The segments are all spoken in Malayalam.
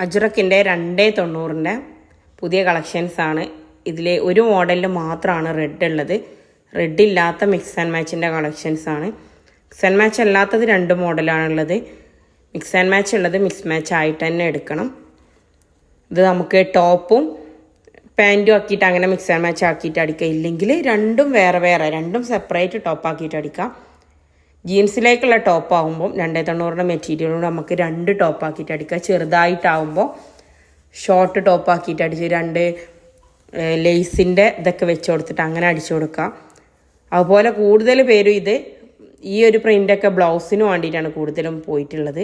അജ്രക്കിന്റെ രണ്ടേ തൊണ്ണൂറിന്റെ പുതിയ കളക്ഷൻസാണ് ഇതിൽ ഒരു മോഡലിൽ മാത്രമാണ് റെഡ് ഉള്ളത്. റെഡ് ഇല്ലാത്ത മിക്സ് ആൻഡ് മാച്ചിന്റെ കളക്ഷൻസ് ആണ്. മിക്സ് ആൻഡ് മാച്ച് അല്ലാത്തത് രണ്ട് മോഡലാണുള്ളത് മിക്സ് ആൻഡ് മാച്ച് ഉള്ളത് മിക്സ് മാച്ച് ആയിട്ട് തന്നെ എടുക്കണം. ഇത് നമുക്ക് ടോപ്പും പാന്റും ആക്കിയിട്ട് അങ്ങനെ മിക്സ് ആൻഡ് മാച്ച് ആക്കിയിട്ട് അടിക്കാം. ഇല്ലെങ്കിൽ രണ്ടും വേറെ വേറെ രണ്ടും സെപ്പറേറ്റ് ടോപ്പ് ആക്കിയിട്ട് അടിക്കാം. ജീൻസിലേക്കുള്ള ടോപ്പ് ആകുമ്പോൾ രണ്ടേ തൊണ്ണൂറിന്റെ മെറ്റീരിയലോട് നമുക്ക് രണ്ട് ടോപ്പാക്കിയിട്ട് അടിക്കാം ചെറുതായിട്ടാവുമ്പോൾ ഷോർട്ട് ടോപ്പാക്കിയിട്ട് അടിച്ച് രണ്ട് ലെയ്സിന്റെ ഇതൊക്കെ വെച്ച് കൊടുത്തിട്ട് അങ്ങനെ അടിച്ചു കൊടുക്കാം അതുപോലെ കൂടുതൽ പേരും ഇത് ഈ ഒരു പ്രിന്റൊക്കെ ബ്ലൗസിന് വേണ്ടിയിട്ടാണ് കൂടുതലും പോയിട്ടുള്ളത്.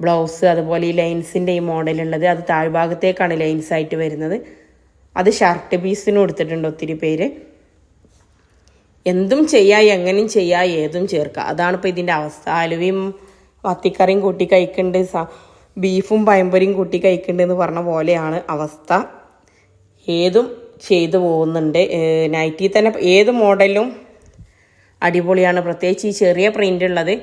ബ്ലൗസ് അതുപോലെ ഈ ലൈൻസിന്റെ ഈ മോഡലുള്ളത് അത് താഴ്ഭാഗത്തേക്കാണ് ലൈൻസ് ആയിട്ട് വരുന്നത്. അത് ഷർട്ട് പീസിനും കൊടുത്തിട്ടുണ്ട് ഒത്തിരി പേര്. എന്തും ചെയ്യാ എങ്ങനെയും ചെയ്യാ ഏതും ചേർക്കുക അതാണ് ഇപ്പോൾ ഇതിന്റെ അവസ്ഥ. അലുവയും വത്തിക്കറിയും കൂട്ടി കഴിക്കുന്നുണ്ട് സ ബീഫും പയമ്പരിയും കൂട്ടി കഴിക്കുന്നുണ്ട് എന്ന് പറഞ്ഞ പോലെയാണ് അവസ്ഥ. ഏതും ചെയ്തു പോകുന്നുണ്ട്. നൈറ്റിൽ തന്നെ ഏത് മോഡലും അടിപൊളിയാണ്. പ്രത്യേകിച്ച് ഈ ചെറിയ പ്രിന്റ് ഉള്ളത്.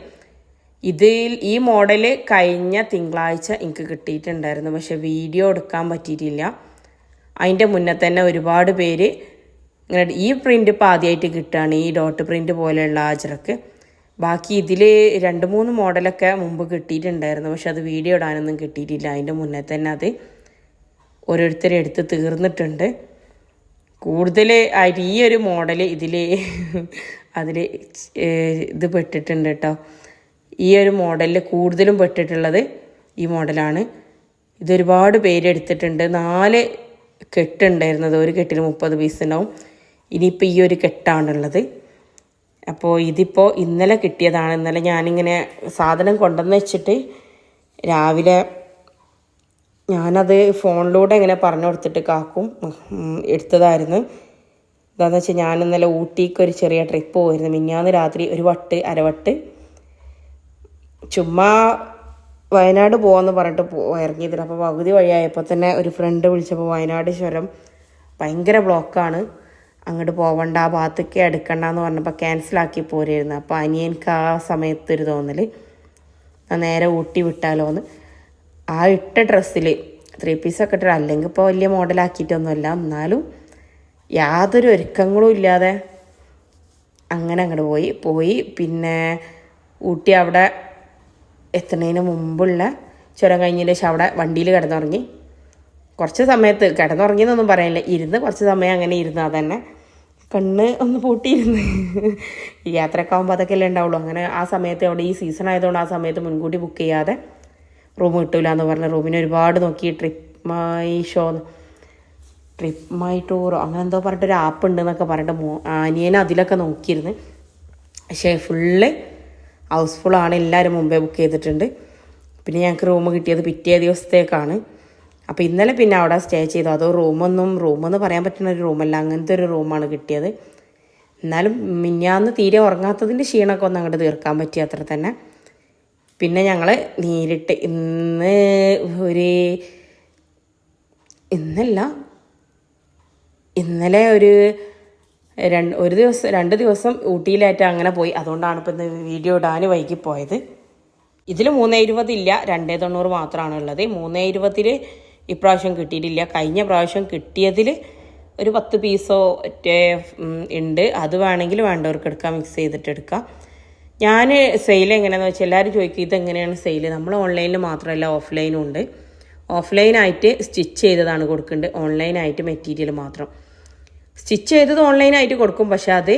ഇതിൽ ഈ മോഡൽ കഴിഞ്ഞ തിങ്കളാഴ്ച എനിക്ക് കിട്ടിയിട്ടുണ്ടായിരുന്നു. പക്ഷെ വീഡിയോ എടുക്കാൻ പറ്റിയിട്ടില്ല. അതിന്റെ മുന്നേ തന്നെ ഒരുപാട് പേര് ഇങ്ങനെ ഈ പ്രിന്റ് ഇപ്പോൾ ആദ്യമായിട്ട് കിട്ടുകയാണ് ഈ ഡോട്ട് പ്രിന്റ് പോലെയുള്ള ആജറക്ക് ബാക്കി ഇതിൽ രണ്ട് മൂന്ന് മോഡലൊക്കെ മുമ്പ് കിട്ടിയിട്ടുണ്ടായിരുന്നു പക്ഷെ അത് വീഡിയോ ഇടാനൊന്നും കിട്ടിയിട്ടില്ല. അതിന്റെ മുന്നേ തന്നെ അത് ഓരോരുത്തരെ എടുത്ത് തീർന്നിട്ടുണ്ട്. കൂടുതൽ ആയിട്ട് ഈ ഒരു മോഡൽ ഇതിൽ അതിൽ ഇത് പെട്ടിട്ടുണ്ട് കേട്ടോ. ഈ ഒരു മോഡലിൽ കൂടുതലും പെട്ടിട്ടുള്ളത് ഈ മോഡലാണ് ഇതൊരുപാട് പേര് എടുത്തിട്ടുണ്ട്. നാല് കെട്ടുണ്ടായിരുന്നത് ഒരു കെട്ടിൽ മുപ്പത് പീസ് ഉണ്ടാവും. ഇനിയിപ്പോൾ ഈ ഒരു കെട്ടാണുള്ളത്. അപ്പോൾ ഇതിപ്പോൾ ഇന്നലെ കിട്ടിയതാണ്. ഇന്നലെ ഞാനിങ്ങനെ സാധനം കൊണ്ടുവന്ന് വെച്ചിട്ട് രാവിലെ ഞാനത് ഫോണിലൂടെ ഇങ്ങനെ പറഞ്ഞു കൊടുത്തിട്ട് കാക്കും എടുത്തതായിരുന്നു. എന്താണെന്ന് വെച്ചാൽ ഞാൻ ഇന്നലെ ഊട്ടിക്ക് ഒരു ചെറിയ ട്രിപ്പ് പോയിരുന്നു. മിന്നാന്ന് രാത്രി ഒരു വട്ട് അരവട്ട് ചുമ്മാ വയനാട് പോകാമെന്ന് പറഞ്ഞിട്ട് ഇറങ്ങിയതിന് അപ്പോൾ പകുതി വഴിയായപ്പോൾ തന്നെ ഒരു ഫ്രണ്ട് വിളിച്ചപ്പോൾ വയനാട് ചുരം ഭയങ്കര ബ്ലോക്കാണ് അങ്ങോട്ട് പോവണ്ട ആ ഭാഗത്തേക്ക് എടുക്കണ്ട എന്ന് പറഞ്ഞപ്പോൾ ക്യാൻസലാക്കി പോരായിരുന്നു. അപ്പോൾ അനിയൻക്ക് ആ സമയത്ത് ഒരു തോന്നൽ നേരെ ഊട്ടി വിട്ടാലോ എന്ന് ആ ഇട്ട ഡ്രസ്സിൽ ത്രീ പീസൊക്കെ ഇട്ടിട്ട് അല്ലെങ്കിൽ ഇപ്പോൾ വലിയ മോഡലാക്കിയിട്ടൊന്നുമല്ല എന്നാലും യാതൊരു ഒരുക്കങ്ങളും ഇല്ലാതെ അങ്ങനെ അങ്ങോട്ട് പോയി. പോയി പിന്നെ ഊട്ടി അവിടെ എത്തുന്നതിന് മുമ്പുള്ള ചുരം കഴിഞ്ഞതിന് അവിടെ വണ്ടിയിൽ കിടന്നുറങ്ങി. കുറച്ച് സമയത്ത് കിടന്നുറങ്ങിയെന്നൊന്നും പറയില്ല ഇരുന്ന് കുറച്ച് സമയം അങ്ങനെ ഇരുന്നാൽ തന്നെ. കണ്ണ് ഒന്ന് പൂട്ടിയിരുന്നു. ഈ യാത്രയൊക്കെ ആകുമ്പോൾ അതൊക്കെ അല്ലേ ഉണ്ടാവുള്ളൂ. അങ്ങനെ ആ സമയത്ത് അവിടെ ഈ സീസൺ ആയതുകൊണ്ട് ആ സമയത്ത് മുൻകൂട്ടി ബുക്ക് ചെയ്യാതെ റൂം കിട്ടൂല എന്ന് പറഞ്ഞ റൂമിനെ ഒരുപാട് നോക്കി trip my show trip my tour അങ്ങനെ എന്തോ പറഞ്ഞിട്ട് ഒരു ആപ്പ് ഉണ്ട് എന്നൊക്കെ പറഞ്ഞിട്ട് മോ അനിയനെ അതിലൊക്കെ നോക്കിയിരുന്നു. പക്ഷേ ഫുള്ള് ഹൗസ്ഫുള്ളാണ് എല്ലാവരും മുമ്പേ ബുക്ക് ചെയ്തിട്ടുണ്ട്. പിന്നെ ഞങ്ങൾക്ക് റൂം കിട്ടിയത് പിറ്റേ ദിവസത്തേക്കാണ്. അപ്പോൾ ഇന്നലെ പിന്നെ അവിടെ സ്റ്റേ ചെയ്തു. അതോ റൂമൊന്നും റൂമെന്ന് പറയാൻ പറ്റുന്ന ഒരു റൂമല്ല അങ്ങനത്തെ ഒരു റൂമാണ് കിട്ടിയത്. എന്നാലും മിന്നാന്ന് തീരെ ഉറങ്ങാത്തതിന്റെ ക്ഷീണമൊക്കെ ഒന്ന് അങ്ങോട്ട് തീർക്കാൻ പറ്റി അത്ര തന്നെ. പിന്നെ ഞങ്ങൾ നേരിട്ട് ഇന്ന് ഒരു ഇന്നല്ല. ഇന്നലെ ഒരു രണ്ട് ഒരു ദിവസം രണ്ട് ദിവസം ഊട്ടിയിലായിട്ട് അങ്ങനെ പോയി. അതുകൊണ്ടാണ് ഇപ്പം ഇന്ന് വീഡിയോ ഇടാൻ വൈകി പോയത്. ഇതിൽ മൂന്നേ ഇരുപതില്ല രണ്ടേ തൊണ്ണൂറ് മാത്രമാണ് ഉള്ളത്. മൂന്നേ ഇരുപതിൽ ഇപ്രാവശ്യം കിട്ടിയിട്ടില്ല. കഴിഞ്ഞ പ്രാവശ്യം കിട്ടിയതിൽ ഒരു പത്ത് പീസോ ഒറ്റേ ഉണ്ട്. അത് വേണമെങ്കിൽ വേണ്ടവർക്ക് എടുക്കാം മിക്സ് ചെയ്തിട്ട് എടുക്കാം. ഞാൻ സെയിൽ എങ്ങനെയാണെന്ന് വെച്ചാൽ എല്ലാവരും ചോദിക്കും ഇതെങ്ങനെയാണ് സെയിൽ നമ്മൾ ഓൺലൈനിൽ മാത്രമല്ല ഓഫ്ലൈനും ഉണ്ട്. ഓഫ്ലൈനായിട്ട് സ്റ്റിച്ച് ചെയ്തതാണ് കൊടുക്കേണ്ടത് ഓൺലൈനായിട്ട് മെറ്റീരിയൽ മാത്രം. സ്റ്റിച്ച് ചെയ്തത് ഓൺലൈനായിട്ട് കൊടുക്കും പക്ഷെ അത്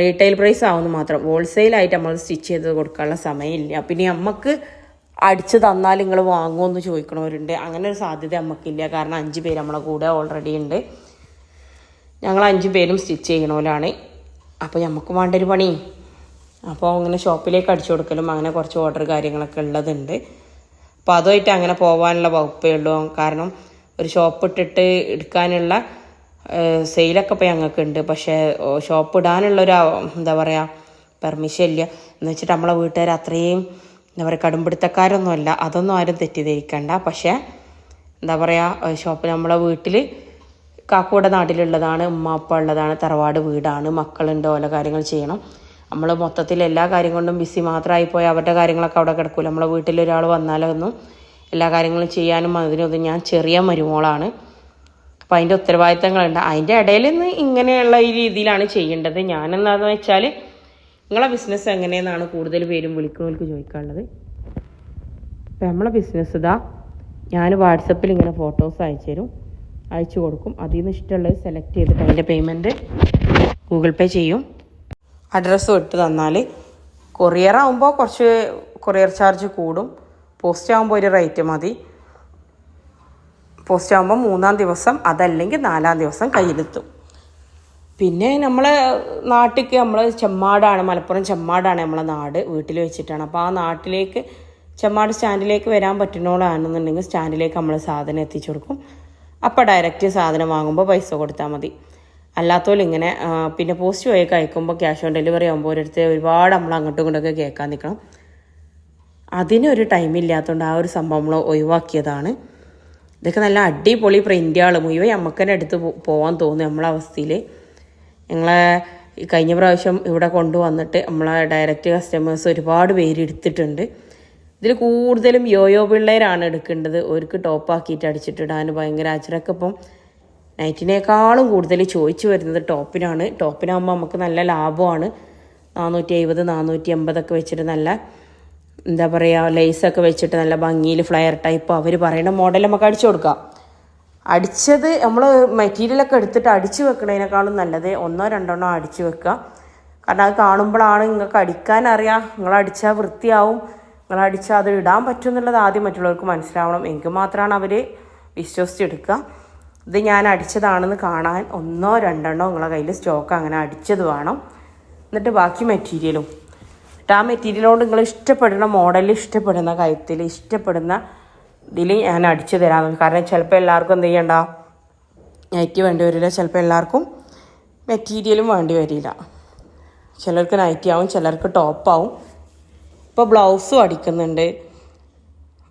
റീറ്റെയിൽ പ്രൈസ് ആവുന്നു മാത്രം. ഹോൾസെയിലായിട്ട് നമ്മൾ സ്റ്റിച്ച് ചെയ്ത് കൊടുക്കാനുള്ള സമയമില്ല. പിന്നെ നമുക്ക് അടിച്ച് തന്നാൽ നിങ്ങൾ വാങ്ങുമെന്ന് ചോദിക്കണവരുണ്ട്. അങ്ങനെ ഒരു സാധ്യത നമുക്കില്ല കാരണം അഞ്ച് പേര് നമ്മളെ കൂടെ ഓൾറെഡി ഉണ്ട്. ഞങ്ങൾ അഞ്ച് പേരും സ്റ്റിച്ച് ചെയ്യണോലാണ് അപ്പോൾ നമുക്ക് വേണ്ട ഒരു പണി. അപ്പോൾ അങ്ങനെ ഷോപ്പിലേക്ക് അടിച്ചു കൊടുക്കലും അങ്ങനെ കുറച്ച് ഓർഡർ കാര്യങ്ങളൊക്കെ ഉള്ളതുണ്ട്. അപ്പോൾ അതുമായിട്ട് അങ്ങനെ പോകാനുള്ള വകുപ്പേ ഉള്ളൂ. കാരണം ഒരു ഷോപ്പ് ഇട്ടിട്ട് എടുക്കാനുള്ള സെയിലൊക്കെ ഇപ്പോൾ ഞങ്ങൾക്ക് ഉണ്ട്. പക്ഷേ ഷോപ്പ് ഇടാനുള്ളൊരു എന്താ പറയുക പെർമിഷൻ ഇല്ല. എന്ന് വെച്ചിട്ട് നമ്മളെ വീട്ടുകാർ അത്രയും എന്താ പറയുക കടുംപിടുത്തക്കാരൊന്നുമല്ല. അതൊന്നും ആരും തെറ്റിദ്ധരിക്കണ്ട. പക്ഷേ എന്താ പറയുക ഷോപ്പ് നമ്മളെ വീട്ടിൽ കാക്കൂടെ നാട്ടിലുള്ളതാണ് ഉമ്മ അപ്പ ഉള്ളതാണ് തറവാട് വീടാണ് മക്കളുണ്ട് ഓല കാര്യങ്ങൾ ചെയ്യണം. നമ്മൾ മൊത്തത്തിൽ എല്ലാ കാര്യം കൊണ്ടും ബിസി മാത്രമായി പോയി അവരുടെ കാര്യങ്ങളൊക്കെ അവിടെ കിടക്കൂല. നമ്മളെ വീട്ടിൽ ഒരാൾ വന്നാലൊന്നും എല്ലാ കാര്യങ്ങളും ചെയ്യാനും അതിനൊന്നും ഞാൻ ചെറിയ മരുമോളാണ്. അപ്പോൾ അതിന്റെ ഉത്തരവാദിത്തങ്ങളുണ്ട്. അതിന്റെ ഇടയിൽ നിന്ന് ഇങ്ങനെയുള്ള ഈ രീതിയിലാണ് ചെയ്യേണ്ടത്. ഞാനെന്താണെന്ന് വെച്ചാൽ നിങ്ങളെ ബിസിനസ് എങ്ങനെയെന്നാണ് കൂടുതൽ പേരും വിളിക്കുന്നവർക്ക് ചോദിക്കാനുള്ളത്? അപ്പം നമ്മളെ ബിസിനസ് ഇതാ ഞാൻ വാട്സപ്പിൽ ഇങ്ങനെ ഫോട്ടോസ് അയച്ചു തരും അയച്ചു കൊടുക്കും. അതിൽ നിന്ന് ഇഷ്ടമുള്ളത് സെലക്ട് ചെയ്തിട്ട് അതിന്റെ പേയ്മെന്റ് ഗൂഗിൾ പേ ചെയ്യും. അഡ്രസ്സ് ഇട്ട് തന്നാൽ കൊറിയർ ആകുമ്പോൾ കുറച്ച് കൊറിയർ ചാർജ് കൂടും. പോസ്റ്റ് ആകുമ്പോൾ ഒരു റേറ്റ് മതി. പോസ്റ്റ് ആകുമ്പോൾ മൂന്നാം ദിവസം അതല്ലെങ്കിൽ നാലാം ദിവസം കയ്യിലെത്തും. പിന്നെ നമ്മളെ നാട്ടിലേക്ക് നമ്മൾ ചെമ്മാടാണ് മലപ്പുറം ചെമ്മാടാണ് നമ്മളെ നാട് വീട്ടിൽ വെച്ചിട്ടാണ്. അപ്പോൾ ആ നാട്ടിലേക്ക് ചെമ്മാട് സ്റ്റാൻഡിലേക്ക് വരാൻ പറ്റുന്നോളാണെന്നുണ്ടെങ്കിൽ സ്റ്റാൻഡിലേക്ക് നമ്മൾ സാധനം എത്തിച്ചു കൊടുക്കും. അപ്പോൾ ഡയറക്റ്റ് സാധനം വാങ്ങുമ്പോൾ പൈസ കൊടുത്താൽ മതി. അല്ലാത്തോലും ഇങ്ങനെ പിന്നെ പോസ്റ്റ് വഴി കഴിക്കുമ്പോൾ ക്യാഷ് ഓൺ ഡെലിവറി ആകുമ്പോൾ ഒരിടത്ത് ഒരുപാട് നമ്മൾ അങ്ങോട്ടും ഇങ്ങോട്ടൊക്കെ കേൾക്കാൻ നിൽക്കണം അതിനൊരു ടൈമില്ലാത്തതുകൊണ്ട് ആ ഒരു സംഭവം നമ്മൾ ഒഴിവാക്കിയതാണ്. ഇതൊക്കെ നല്ല അടിപൊളി പ്രിന്റുകൾ മുഴുവൻ നമുക്ക് തന്നെ എടുത്ത് പോകാൻ തോന്നും നമ്മളെ അവസ്ഥയിൽ ഞങ്ങളെ ഈ കഴിഞ്ഞ പ്രാവശ്യം ഇവിടെ കൊണ്ടുവന്നിട്ട് നമ്മളെ ഡയറക്റ്റ് കസ്റ്റമേഴ്സ് ഒരുപാട് പേര് എടുത്തിട്ടുണ്ട്. ഇതിൽ കൂടുതലും യോയോ പിള്ളേരാണ് എടുക്കേണ്ടത്. അവർക്ക് ടോപ്പാക്കിയിട്ട് അടിച്ചിട്ടിടാൻ ഭയങ്കര അച്ചടക്കം ഇപ്പം നൈറ്റിനേക്കാളും കൂടുതൽ ചോദിച്ചു വരുന്നത് ടോപ്പിനാണ്. ടോപ്പിനാകുമ്പോൾ നമുക്ക് നല്ല ലാഭമാണ്. നാനൂറ്റി എഴുപത് നാനൂറ്റി എൺപതൊക്കെ വെച്ചിട്ട് നല്ല എന്താ പറയുക ലേസൊക്കെ വെച്ചിട്ട് നല്ല ഭംഗിയിൽ ഫ്ലയർ ടൈപ്പ് അവർ പറയുന്ന മോഡൽ നമുക്ക് അടിച്ചു കൊടുക്കാം. അടിച്ചത് നമ്മൾ മെറ്റീരിയലൊക്കെ എടുത്തിട്ട് അടിച്ചു വെക്കുന്നതിനേക്കാളും നല്ലത് ഒന്നോ രണ്ടെണ്ണോ അടിച്ചു വെക്കുക. കാരണം അത് കാണുമ്പോഴാണ് നിങ്ങൾക്ക് അടിക്കാൻ അറിയാം. നിങ്ങൾ അടിച്ചാൽ വൃത്തിയാവും. നിങ്ങൾ അടിച്ചാൽ അത് ഇടാൻ പറ്റും എന്നുള്ളത് ആദ്യം മറ്റുള്ളവർക്ക് മനസ്സിലാവണം. എങ്കിൽ മാത്രമാണ് അവർ വിശ്വസിച്ചെടുക്കുക. ഇത് ഞാൻ അടിച്ചതാണെന്ന് കാണാൻ ഒന്നോ രണ്ടെണ്ണോ നിങ്ങളെ കയ്യിൽ സ്റ്റോക്ക് അങ്ങനെ അടിച്ചത് വേണം. എന്നിട്ട് ബാക്കി മെറ്റീരിയലും എന്നിട്ട് ആ മെറ്റീരിയൽ കൊണ്ട് നിങ്ങൾ ഇഷ്ടപ്പെടുന്ന മോഡലിൽ ഇഷ്ടപ്പെടുന്ന കഴുത്തിൽ ഇഷ്ടപ്പെടുന്ന ഇതിൽ ഞാൻ അടിച്ചു തരാമെന്ന് കാരണം ചിലപ്പോൾ എല്ലാവർക്കും എന്ത് ചെയ്യണ്ട? നൈറ്റി വേണ്ടി വരില്ല. ചിലപ്പോൾ എല്ലാവർക്കും മെറ്റീരിയലും വേണ്ടി വരില്ല. ചിലർക്ക് നൈറ്റി ആവും ചിലർക്ക് ടോപ്പാവും ഇപ്പോൾ ബ്ലൗസും അടിക്കുന്നുണ്ട്.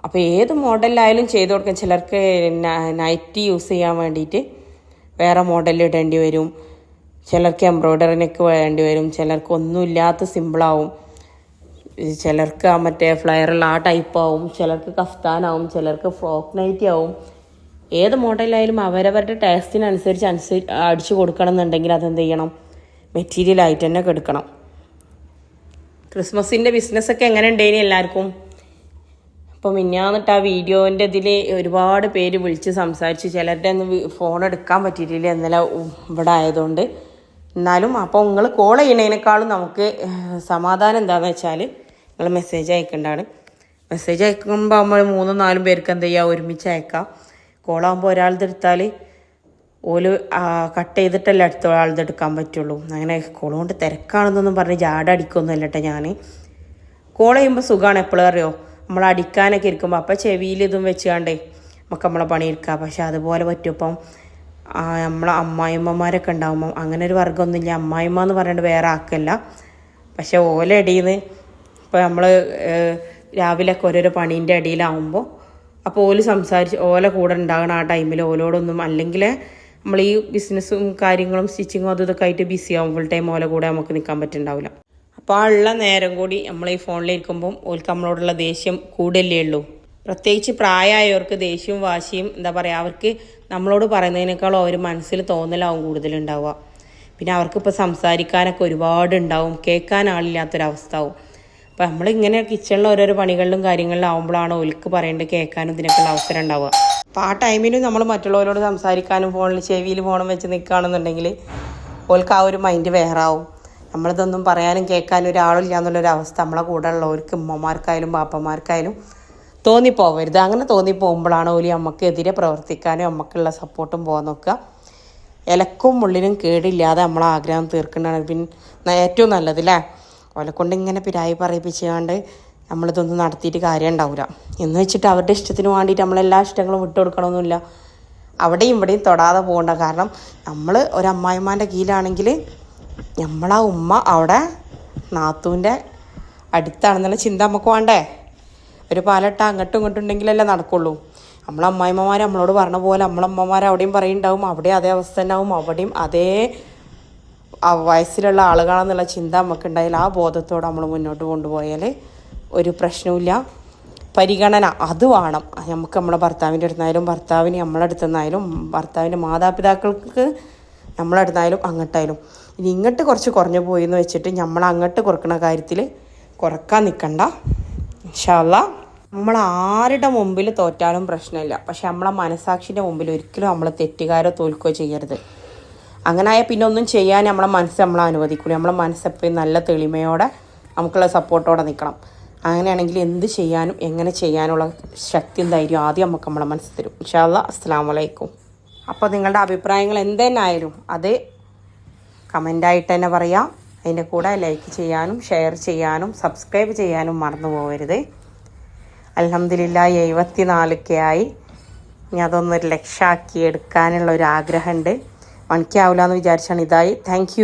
അപ്പോൾ ഏത് മോഡലായാലും ചെയ്ത് കൊടുക്കാം. ചിലർക്ക് നൈറ്റി യൂസ് ചെയ്യാൻ വേണ്ടിയിട്ട് വേറെ മോഡൽ ഇടേണ്ടി വരും. ചിലർക്ക് എംബ്രോയ്ഡറിനൊക്കെ വേണ്ടി വരും. ചിലർക്ക് ഒന്നുമില്ലാത്ത സിമ്പിളാവും ചിലർക്ക് മറ്റേ ഫ്ലയറുള്ള ആ ടൈപ്പ് ആവും ചിലർക്ക് കഫ്താനാവും ചിലർക്ക് ഫ്രോക്ക് നൈറ്റി ആവും. ഏത് മോഡലായാലും അവരവരുടെ ടേസ്റ്റിനനുസരിച്ച് അനുസരിച്ച് അടിച്ചു കൊടുക്കണം എന്നുണ്ടെങ്കിൽ അതെന്ത് ചെയ്യണം? മെറ്റീരിയൽ ആയിട്ട് തന്നെ എടുക്കണം ക്രിസ്മസിന്റെ ബിസിനസ്സൊക്കെ എങ്ങനെ ഉണ്ടായിന് എല്ലാവർക്കും? അപ്പോൾ മിന്നാന്നിട്ട് ആ വീഡിയോന്റെ ഇതിൽ ഒരുപാട് പേര് വിളിച്ച് സംസാരിച്ച് ചിലരുടെ ഒന്ന് ഫോൺ എടുക്കാൻ പറ്റിയിട്ടില്ല ഇന്നലെ ഇവിടെ ആയതുകൊണ്ട്. എന്നാലും അപ്പോൾ നിങ്ങൾ കോൾ ചെയ്യണതിനേക്കാളും നമുക്ക് സമാധാനം എന്താണെന്ന് വെച്ചാൽ നിങ്ങൾ മെസ്സേജ് അയക്കേണ്ടതാണ് മെസ്സേജ് അയക്കുമ്പോൾ നമ്മൾ മൂന്നും നാലും പേർക്ക് എന്ത് ചെയ്യുക ഒരുമിച്ച് അയക്കാം. കോളാകുമ്പോൾ ഒരാളത് എടുത്താൽ ഓൽ കട്ട് ചെയ്തിട്ടല്ലേ അടുത്ത എടുക്കാൻ പറ്റുള്ളൂ. അങ്ങനെ കോൾ കൊണ്ട് തിരക്കാണെന്നൊന്നും പറഞ്ഞ് ജാട അടിക്കൊന്നുമല്ല കേട്ടോ ഞാൻ കോൾ ചെയ്യുമ്പോൾ സുഖമാണ് എപ്പോഴും അറിയോ? നമ്മൾ അടിക്കാനൊക്കെ ഇരിക്കുമ്പോൾ അപ്പം ചെവിയിൽ ഇതും വെച്ചുകൊണ്ടേ നമുക്ക് നമ്മളെ പണിയെടുക്കാം പക്ഷെ അതുപോലെ പറ്റും ഇപ്പം നമ്മളെ അമ്മായിമ്മമാരൊക്കെ ഉണ്ടാകുമ്പം അങ്ങനെ ഒരു വർഗമൊന്നുമില്ല അമ്മായിമ്മ എന്ന് പറഞ്ഞിട്ട് വേറെ ആക്കല്ല. പക്ഷെ ഓലടിയിൽ നിന്ന് ഇപ്പോൾ നമ്മൾ രാവിലെയൊക്കെ ഓരോരോ പണീന്റെ ഇടയിലാവുമ്പോൾ അപ്പോൾ ഓൽ സംസാരിച്ച് ഓല കൂടെ ഉണ്ടാകണം ആ ടൈമിൽ ഓലോടൊന്നും അല്ലെങ്കിൽ നമ്മൾ ഈ ബിസിനസ്സും കാര്യങ്ങളും സ്റ്റിച്ചിങ്ങും അതും ഇതൊക്കെ ആയിട്ട് ബിസി ആവും. ഫുൾ ടൈം ഓല കൂടെ നമുക്ക് നിൽക്കാൻ പറ്റുന്നുണ്ടാവില്ല അപ്പോൾ ആ ഉള്ള നേരം കൂടി നമ്മൾ ഈ ഫോണിലിരിക്കുമ്പം ഓൽക്ക് നമ്മളോടുള്ള ദേഷ്യം കൂടല്ലേ ഉള്ളൂ. പ്രത്യേകിച്ച് പ്രായമായവർക്ക് ദേഷ്യവും വാശിയും എന്താ പറയുക അവർക്ക് നമ്മളോട് പറയുന്നതിനേക്കാളും അവർ മനസ്സിൽ തോന്നലാവും കൂടുതലുണ്ടാവുക പിന്നെ അവർക്കിപ്പോൾ സംസാരിക്കാനൊക്കെ ഒരുപാടുണ്ടാവും കേൾക്കാൻ ആളില്ലാത്തൊരവസ്ഥ ആവും. അപ്പോൾ നമ്മളിങ്ങനെ കിച്ചണിൽ ഓരോരോ പണികളിലും കാര്യങ്ങളിലും ആവുമ്പോഴാണ് ഒലിക്ക് പറയേണ്ടത് കേൾക്കാനും ഇതിനൊക്കെയുള്ള അവസരം ഉണ്ടാവുക. അപ്പോൾ ആ ടൈമിൽ നമ്മൾ മറ്റുള്ളവരോട് സംസാരിക്കാനും ഫോണിൽ ചെവിയിൽ ഫോണും വെച്ച് നിൽക്കുകയാണെന്നുണ്ടെങ്കിൽ ഓൽക്ക് ആ ഒരു മൈൻഡ് വേറാവും. നമ്മളിതൊന്നും പറയാനും കേൾക്കാനും ഒരാളില്ല എന്നുള്ളൊരു അവസ്ഥ നമ്മളെ കൂടെ ഉള്ളവർക്ക് ഉമ്മമാർക്കായാലും പാപ്പന്മാർക്കായാലും തോന്നിപ്പോവരുത്. അങ്ങനെ തോന്നിപ്പോകുമ്പോഴാണ് ഓലി നമുക്കെതിരെ പ്രവർത്തിക്കാനും നമുക്കുള്ള സപ്പോർട്ടും പോകാൻ നോക്കുക. ഇലക്കും ഉള്ളിനും കേടില്ലാതെ നമ്മളെ ആഗ്രഹം തീർക്കുന്നതാണ് പിന്നെ ഏറ്റവും നല്ലത് അല്ലേ ഓലെ കൊണ്ട് ഇങ്ങനെ പിരായി പറയിപ്പിച്ചുകൊണ്ട് നമ്മളിതൊന്നും നടത്തിയിട്ട് കാര്യം ഉണ്ടാവില്ല എന്ന് വെച്ചിട്ട് അവരുടെ ഇഷ്ടത്തിന് വേണ്ടിയിട്ട് നമ്മളെല്ലാ ഇഷ്ടങ്ങളും വിട്ടു കൊടുക്കണമെന്നില്ല അവിടെയും ഇവിടെയും തൊടാതെ പോകണ്ട. കാരണം നമ്മൾ ഒരു അമ്മായിമാന്റെ കീഴിലാണെങ്കിൽ നമ്മളാ ഉമ്മ അവിടെ നാത്തൂന്റെ അടുത്താണെന്നുള്ള ചിന്ത നമുക്ക് വേണ്ടേ? ഒരു പാലട്ട അങ്ങോട്ടും ഇങ്ങോട്ടും ഉണ്ടെങ്കിലല്ലേ നടക്കുള്ളൂ. നമ്മളെ അമ്മായിമ്മമാർ നമ്മളോട് പറഞ്ഞ പോലെ നമ്മളമ്മമാർ അവിടെയും പറയുന്നുണ്ടാവും അവിടെ അതേ അവസ്ഥ ഉണ്ടാവും. അവിടെയും അതേ വയസ്സിലുള്ള ആളുകളാണെന്നുള്ള ചിന്ത നമുക്ക് ഉണ്ടായാൽ ആ ബോധത്തോടെ നമ്മൾ മുന്നോട്ട് കൊണ്ടുപോയാൽ ഒരു പ്രശ്നവുമില്ല. പരിഗണന അത് വേണം. നമുക്ക് നമ്മുടെ ഭർത്താവിന്റെ അടുത്തായാലും ഭർത്താവിന് നമ്മളെ അടുത്തുനിന്നായാലും ഭർത്താവിന്റെ മാതാപിതാക്കൾക്ക് നമ്മളെ അടുത്തായാലും അങ്ങോട്ടായാലും. ഇനി ഇങ്ങോട്ട് കുറച്ച് കുറഞ്ഞു പോയി എന്ന് വെച്ചിട്ട് നമ്മൾ അങ്ങോട്ട് കുറക്കുന്ന കാര്യത്തിൽ കുറയ്ക്കാൻ നിൽക്കണ്ട. ഇൻഷാല്ല നമ്മൾ ആരുടെ മുമ്പിൽ തോറ്റാലും പ്രശ്നമില്ല. പക്ഷെ നമ്മളെ മനസാക്ഷിന്റെ മുമ്പിൽ ഒരിക്കലും നമ്മൾ തെറ്റുകാരോ തോൽക്കുകയോ ചെയ്യരുത്. അങ്ങനെ പിന്നെ ഒന്നും ചെയ്യാൻ നമ്മളെ മനസ്സ് നമ്മളെ അനുവദിക്കൂ നമ്മളെ മനസ്സ് എപ്പോഴും നല്ല തെളിമയോടെ നമുക്കുള്ള സപ്പോർട്ടോടെ നിൽക്കണം അങ്ങനെയാണെങ്കിൽ എന്ത് ചെയ്യാനും എങ്ങനെ ചെയ്യാനുള്ള ശക്തിയും ധൈര്യം ആദ്യം നമുക്ക് നമ്മളെ മനസ്സ് തരും. ഇൻഷാല്ല അസ്സാം വലൈക്കും അപ്പോൾ നിങ്ങളുടെ അഭിപ്രായങ്ങൾ എന്തെന്നായാലും അത് കമന്റായിട്ട് തന്നെ പറയാം. അതിന്റെ കൂടെ ലൈക്ക് ചെയ്യാനും ഷെയർ ചെയ്യാനും സബ്സ്ക്രൈബ് ചെയ്യാനും മറന്നു പോകരുത്. അലഹമില്ല എഴുപത്തി നാലൊക്കെ ആയി. ഇനി അതൊന്നൊരു ലക്ഷമാക്കി എടുക്കാനുള്ള ഒരു ആഗ്രഹമുണ്ട്. മണിക്കാവില്ല എന്ന് വിചാരിച്ചാണ് ഇതായി. താങ്ക്